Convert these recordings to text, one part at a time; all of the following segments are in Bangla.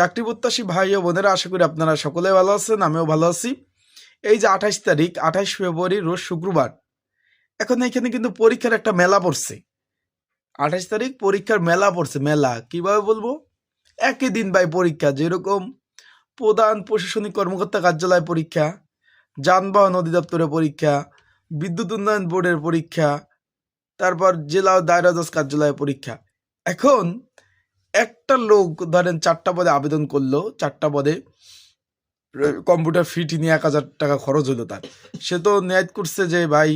চাকরি প্রত্যাশী ভাই ও বোনেরা, আশা করি আপনারা সকলে ভালো আছেন, আমিও ভালো আছি। এই যে আঠাশ তারিখ আঠাশ ফেব্রুয়ারি, রোজ শুক্রবার। এখন এখানে কিন্তু পরীক্ষার একটা মেলা পড়ছে। আঠাশ তারিখ পরীক্ষার মেলা পড়ছে, মেলা। কীভাবে বলব? একই দিন ভাই পরীক্ষা, যেরকম প্রধান প্রশাসনিক কর্মকর্তা কার্যালয় পরীক্ষা, যানবাহন অধিদপ্তরের পরীক্ষা, বিদ্যুৎ উন্নয়ন বোর্ডের পরীক্ষা, তারপর জেলা দায়রা কার্যালয়ের পরীক্ষা। এখন একটা লোক ধরেন চারটা পদে আবেদন করল, চারটা পদে কম্পিউটার ফিটি নিয়ে এক হাজার টাকা খরচ হলো তার। সে তো ন্যায় করছে যে, ভাই,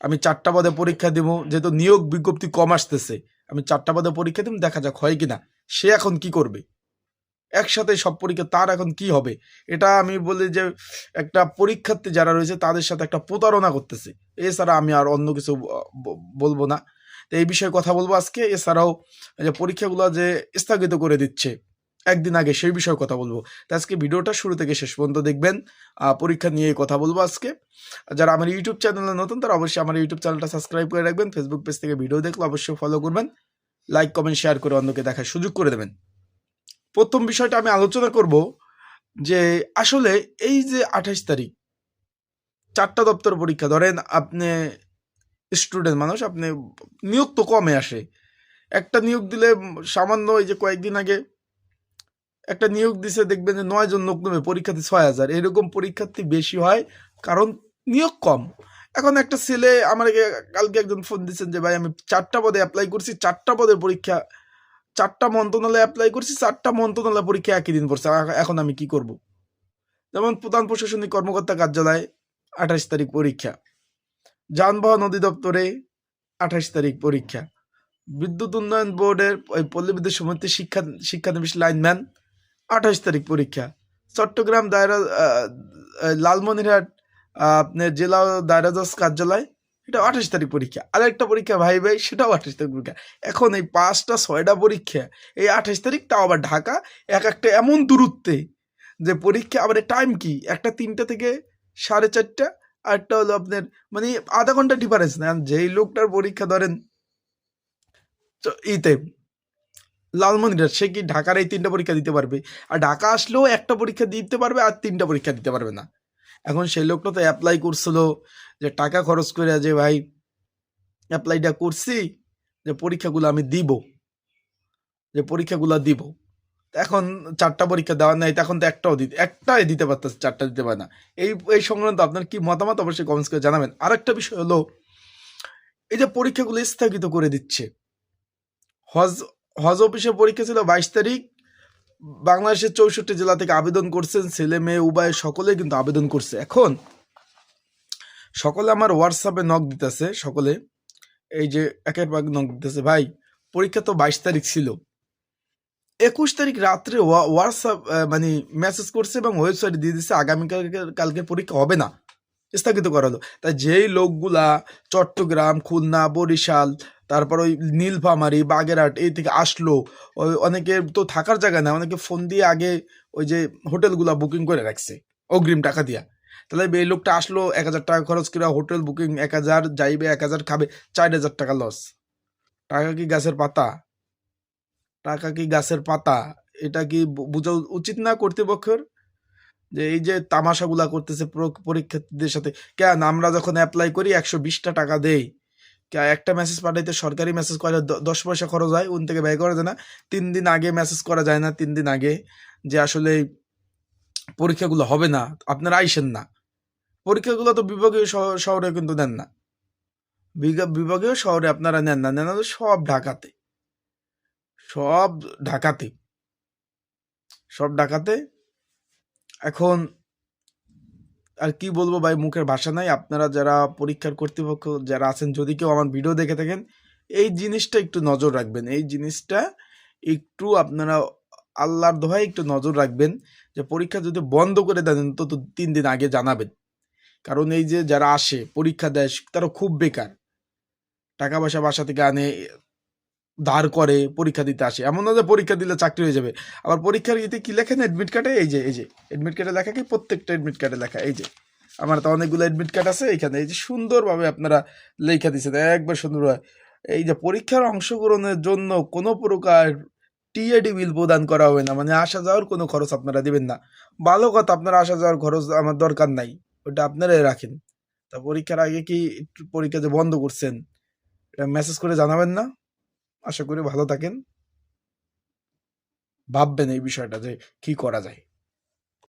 আমি চারটা পদে পরীক্ষা দিব, যেহেতু নিয়োগ বিজ্ঞপ্তি কম আসতেছে, আমি চারটা পদে পরীক্ষা দিব, দেখা যাক হয় কিনা। সে এখন কি করবে? একসাথে সব পরীক্ষা, তার এখন কি হবে? এটা আমি বলি যে, একটা পরীক্ষার্থী যারা রয়েছে, তাদের সাথে একটা প্রতারণা করতেছে। এছাড়া আমি আর অন্য কিছু বলব না। তো এই বিষয়ে কথা বলব আজকে। এছাড়াও যে পরীক্ষাগুলো যে স্থগিত করে দিচ্ছে, একদিন আগে সেই বিষয়ে কথা বলব। তো আজকে ভিডিওটা শুরু থেকে শেষ পর্যন্ত দেখবেন। পরীক্ষা নিয়ে কথা বলব আজকে। যারা আমার ইউটিউব চ্যানেলে নতুন, তারা অবশ্যই আমার ইউটিউব চ্যানেলটা সাবস্ক্রাইব করে রাখবেন। ফেসবুক পেজ থেকে ভিডিও দেখলে অবশ্যই ফলো করবেন। লাইক কমেন্ট শেয়ার করে অন্যকে দেখার সুযোগ করে দেবেন। প্রথম বিষয়টা আমি আলোচনা করব যে আসলে এই যে আঠাশ তারিখ, চারটা দপ্তর পরীক্ষা। ধরেন আপনি স্টুডেন্ট মানুষ, আপনি নিয়োগ তো কমে আসে। একটা নিয়োগ দিলে সামান্য এই যে কয়েকদিন আগে একটা নিয়োগ দিছে, দেখবেন যে নয় জন লোক নেবে পরীক্ষার্থী ছয় হাজার। এরকম পরীক্ষার্থী বেশি হয়, কারণ নিয়োগ কম। এখন একটা ছেলে আমাকে কালকে একজন ফোন দিচ্ছেন যে, ভাই, আমি চারটা পদে অ্যাপ্লাই করছি, চারটা পদের পরীক্ষা, চারটা মন্ত্রণালয়ে অ্যাপ্লাই করছি, চারটা মন্ত্রণালয় পরীক্ষা একই দিন পড়ছে এখন আমি কি করব? যেমন প্রধান প্রশাসনিক কর্মকর্তা কার্যালয় আঠাশ তারিখ পরীক্ষা। যানবাহন অধিদপ্তরে আঠাশ তারিখ পরীক্ষা। বিদ্যুৎ উন্নয়ন বোর্ডের ওই পল্লী বিদ্যুৎ সমিতির শিক্ষা শিক্ষানবিশ লাইনম্যান আঠাশ তারিখ পরীক্ষা। চট্টগ্রাম দায়রা লালমনিরহাট আপনার জেলা ও দায়রা জজ কার্যালয়, এটা আঠাশ তারিখ পরীক্ষা। আর একটা পরীক্ষা ভাই ভাই, সেটাও আঠাশ তারিখ পরীক্ষা। এখন এই পাঁচটা, ছয়টা পরীক্ষা, এই আঠাশ তারিখ তাও আবার ঢাকা, এক একটা এমন দূরত্বে যে পরীক্ষা, আবার টাইম কি? একটা তিনটা থেকে সাড়ে চারটা আর একটা হলো আপনার মানে আধা ঘণ্টা ডিফারেন্স না যেই লোকটার পরীক্ষা ধরেন ইতে, লালমনিরহাট, সে কি ঢাকার এই তিনটা পরীক্ষা দিতে পারবে? আর ঢাকা আসলেও একটা পরীক্ষা দিতে পারবে আর তিনটা পরীক্ষা দিতে পারবে না। এখন সেই লোকটা তো অ্যাপ্লাই করছিল যে টাকা খরচ করে যে, ভাই অ্যাপ্লাইটা করছি, যে পরীক্ষাগুলো আমি দিব, যে পরীক্ষাগুলো দিব। এখন চারটা পরীক্ষা দেওয়ার নাই তখন তো একটাও দিতে একটাই দিতে পারতেছে, চারটা দিতে পারে না। এই এই সংক্রান্ত আপনার কি মতামত অবশ্যই কমেন্টস করে জানাবেন। আর একটা বিষয় হলো, এই যে পরীক্ষাগুলো স্থগিত করে দিচ্ছে, হজ হজ অফিসে পরীক্ষা ছিল বাইশ তারিখ, বাংলাদেশের চৌষট্টি জেলা থেকে আবেদন করছেন ছেলে, মেয়ে, উভয় সকলে কিন্তু আবেদন করছে। এখন সকলে আমার হোয়াটসঅ্যাপে নক দিতেছে, সকলে। এই যে একের ভাগ নক দিতেছে, ভাই, পরীক্ষা তো বাইশ তারিখ ছিল। একুশ তারিখ রাত্রে হোয়াটসঅ্যাপ মানে মেসেজ করছে এবং ওয়েবসাইটে দিয়ে দিচ্ছে আগামীকাল কালকে পরীক্ষা হবে না। স্থগিত করা হলো তাই যেই লোকগুলা চট্টগ্রাম, খুলনা, বরিশাল, তারপর ওই নীলফামারি, বাগেরহাট, এই থেকে আসলো, ওই অনেকে তো থাকার জায়গা না অনেকে ফোন দিয়ে আগে ওই যে হোটেলগুলা বুকিং করে রাখছে, অগ্রিম টাকা দিয়া। তাহলে এই লোকটা আসলো, এক হাজার টাকা খরচ করে হোটেল বুকিং এক হাজার যাইবে, এক হাজার খাবে, চার হাজার টাকা লস টাকা কি গাছের পাতা? টাকা কি গাছের পাতা? এটা কি বোঝা উচিত না কর্তৃপক্ষের? যে এই যে তামাশাগুলা করতেছে পরীক্ষার্থীদের সাথে। কেন? আমরা যখন অ্যাপ্লাই করি, একশো বিশটা টাকা দেই। কে- একটা মেসেজ পাঠাইতে সরকারি মেসেজ করে দশ পয়সা খরচ হয়, উন থেকে ব্যয় করা যায় না। তিন দিন আগে মেসেজ করা যায় না, তিন দিন আগে। যে আসলে পরীক্ষাগুলো হবে না, আপনারা আইসেন না। পরীক্ষাগুলো তো বিভাগীয় শহ- শহরে কিন্তু নেন না। বিভাগীয় শহরে আপনারা নেন না, নেন সব ঢাকাতে। সব ঢাকাতে। সব ঢাকাতে। এখন আর কি বলব ভাই, মুখের ভাষা নাই। আপনারা যারা পরীক্ষার কর্তৃপক্ষ যারা আছেন, যদি কেউ আমার ভিডিও দেখে থাকেন, এই জিনিসটা একটু নজর রাখবেন। এই জিনিসটা একটু আপনারা আল্লাহর দোহাই একটু নজর রাখবেন যে পরীক্ষা যদি বন্ধ করে দেন তো তিন দিন আগে জানাবেন। কারণ এই যে যারা আসে, পরীক্ষা দেয়, তারা খুব বেকার। টাকা পয়সা বাসা থেকে আনে দাঁড় করে, পরীক্ষা দিতে আসে। এমন না যে পরীক্ষা দিলে চাকরি হয়ে যাবে। আবার পরীক্ষার ইয়েতে কী লেখেন? অ্যাডমিট কার্ডে এই যে এই যে অ্যাডমিট কার্ডে লেখা কি? প্রত্যেকটা অ্যাডমিট কার্ডে লেখা। এই যে, আমার তো অনেকগুলো অ্যাডমিট কার্ড আছে এখানে। এই যে, সুন্দরভাবে আপনারা লেখা দিচ্ছেন একবার সুন্দরভাবে। এই যে, পরীক্ষার অংশগ্রহণের জন্য কোনো প্রকার টিএডি বিল প্রদান করা হবে না। মানে আসা যাওয়ার কোনো খরচ আপনারা দেবেন না। ভালো কথা, আপনারা আসা যাওয়ার খরচ আমার দরকার নাই। ওটা আপনারাই রাখেন। তা পরীক্ষার আগে কি পরীক্ষা যে বন্ধ করছেন মেসেজ করে জানাবেন না? আশা করি ভালো থাকেন। ভাববেন এই বিষয়টা যে কি করা যায়।